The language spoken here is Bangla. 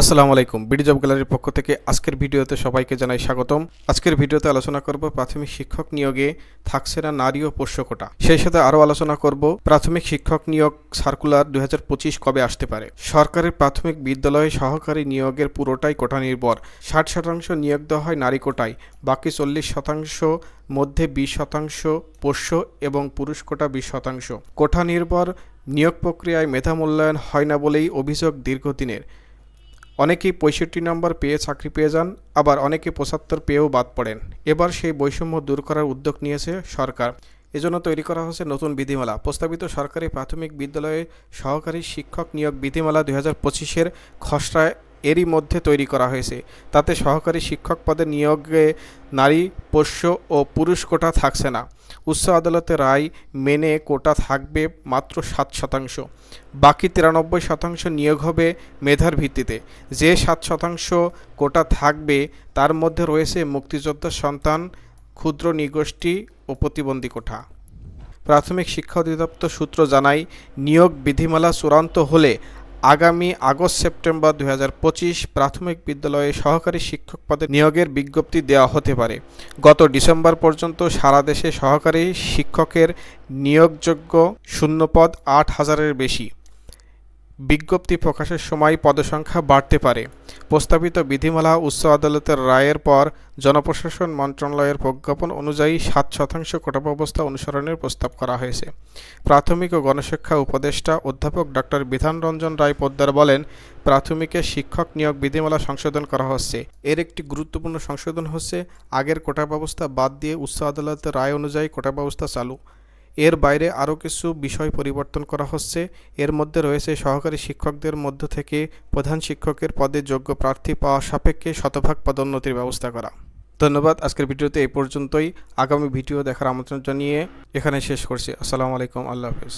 আসসালামু আলাইকুম, বিডি জব গ্যালারির পক্ষ থেকে আজকের ভিডিওতে সবাইকে জানাই স্বাগতম। আজকের ভিডিওতে আলোচনা করব প্রাথমিক শিক্ষক নিয়োগে থাকছে না নারী ও পোষ্য কোটা। সেই সাথে আরও আলোচনা করব প্রাথমিক শিক্ষক নিয়োগ সার্কুলার দুই কবে আসতে পারে। সরকারের প্রাথমিক বিদ্যালয়ে সহকারী নিয়োগের পুরোটাই কোটা নির্ভর। ষাট শতাংশ নিয়োগ দেওয়া হয় নারী কোটায়, বাকি চল্লিশ শতাংশ মধ্যে বিশ শতাংশ পোষ্য এবং পুরুষ কোটা বিশ শতাংশ। কোঠা নির্ভর নিয়োগ প্রক্রিয়ায় মেধা মূল্যায়ন হয় না বলেই অভিযোগ দীর্ঘদিনের। অনেকেই পঁয়ষট্টি নম্বর পেয়ে চাকরি পেয়ে যান, আবার অনেকে পঁচাত্তর পেয়েও বাদ পড়েন। এবার সেই বৈষম্য দূর করার উদ্যোগ নিয়েছে সরকার। এজন্য তৈরি করা হয়েছে নতুন বিধিমালা। প্রস্তাবিত সরকারি প্রাথমিক বিদ্যালয়ে সহকারী শিক্ষক নিয়োগ বিধিমালা দুই হাজার পঁচিশের খসড়া এরই মধ্যে তৈরি করা হয়েছে। তাতে সহকারী শিক্ষক পদে নিয়োগে নারী, পোষ্য ও পুরুষ কোটা থাকছে না। উচ্চ আদালতের রায় মেনে কোটা থাকবে মাত্র সাত শতাংশ। বাকি তিরানব্বই শতাংশ নিয়োগ হবে মেধার ভিত্তিতে। যে সাত শতাংশ কোটা থাকবে, তার মধ্যে রয়েছে মুক্তিযোদ্ধার সন্তান, ক্ষুদ্র নিগোষ্ঠী ও প্রতিবন্ধী কোঠা। প্রাথমিক শিক্ষা অধিদপ্তর সূত্র জানায়, নিয়োগ বিধিমালা চূড়ান্ত হলে আগামী আগস্ট সেপ্টেম্বর দু হাজার পঁচিশ প্রাথমিক বিদ্যালয়ে সহকারী শিক্ষক পদে নিয়োগের বিজ্ঞপ্তি দেওয়া হতে পারে। গত ডিসেম্বর পর্যন্ত সারা দেশে সহকারী শিক্ষকের নিয়োগযোগ্য শূন্যপদ আট হাজারের বেশি। বিজ্ঞপ্তি প্রকাশের সময় পদসংখ্যা বাড়তে পারে। প্রস্তাবিত বিধিমালা উচ্চ আদালতের রায়ের পর জনপ্রশাসন মন্ত্রণালয়ের প্রজ্ঞাপন অনুযায়ী সাত শতাংশ কোটা ব্যবস্থা অনুসরণের প্রস্তাব করা হয়েছে। প্রাথমিক ও গণশিক্ষা উপদেষ্টা অধ্যাপক ডক্টর বিধান রঞ্জন রায় পোদ্দার বলেন, প্রাথমিকে শিক্ষক নিয়োগ বিধিমালা সংশোধন করা হচ্ছে। এর একটি গুরুত্বপূর্ণ সংশোধন হচ্ছে, আগের কোটা ব্যবস্থা বাদ দিয়ে উচ্চ আদালতের রায় অনুযায়ী কোটা ব্যবস্থা চালু। এর বাইরে আরও কিছু বিষয় পরিবর্তন করা হচ্ছে। এর মধ্যে রয়েছে সহকারী শিক্ষকদের মধ্য থেকে প্রধান শিক্ষকের পদে যোগ্য প্রার্থী পাওয়া সাপেক্ষে শতভাগ পদোন্নতির ব্যবস্থা করা। ধন্যবাদ, আজকের ভিডিওতে এই পর্যন্তই। আগামী ভিডিও দেখার আমন্ত্রণ জানিয়ে এখানে শেষ করছি। আসসালামু আলাইকুম, আল্লাহ হাফিজ।